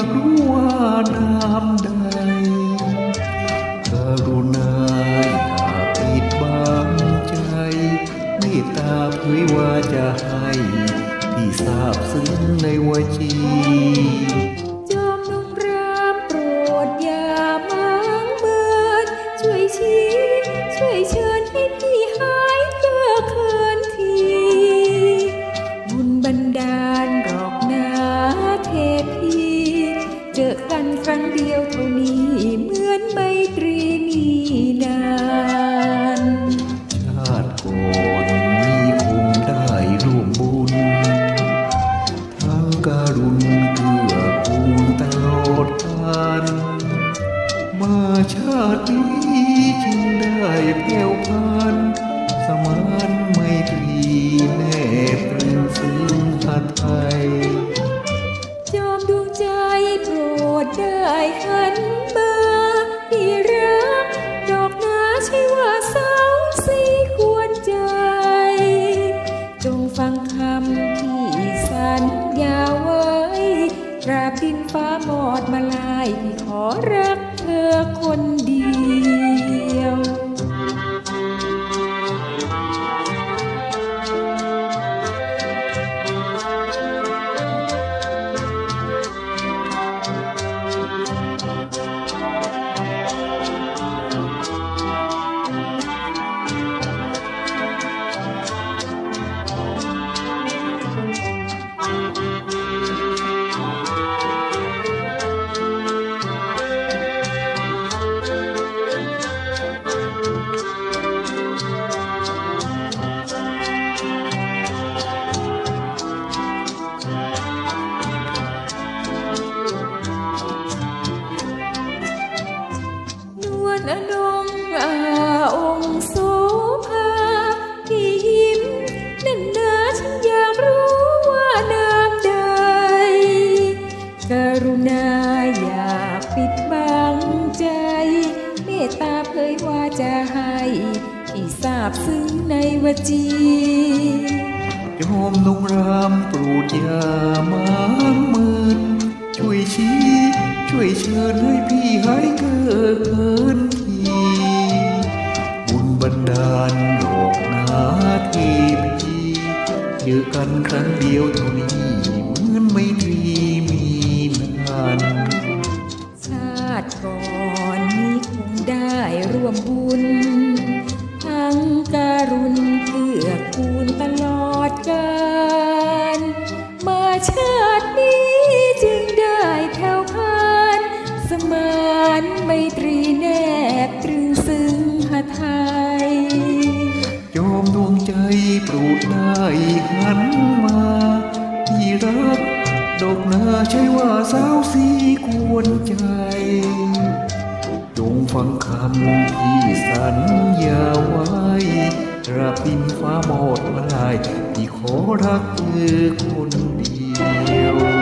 ากรู้ว่าน้ำใดกรุณาอย่าปิดบังใจเมตตาเผยว่าจะให้ ที่ทราบซึ้งในวจี กันครั้งเดียวเท่านี้เหมือนไมตรี ได้หันมาที่รักดอกนาใช่ว่าสาวสีควรใจ จงฟังคำที่สัญญาไว้ตราบดินฟ้าหมอดมาลายพี่ขอรักเธอคนเดียว จะให้ที่ทราบซึ้งในวจียอมนงรามปรดยามางมืนช่วยชี้ ช่วยเชิญให้พี่หายเกิดเกินทีบุญบันดาลดอกนาทีพีเจอกันครั้งเดียวเท่านี้เหมือนไม่ตรีมีนานชาติก่อน วมบุญ ทั้งการุณเกื้อกูลตลอดกาลมาชาตินี้จึงได้แผ่วพานสมานไมตรีแนบตรึงซึ้งหไทยยอมดวงใจโปรดได้หันมาที่รักดอกนาใช่ว่าสาวสีควรใจ จงฟังคำที่สัญญาไว้ตราบดินฟ้าหมดลายที่ขอรักเธอคนเดียว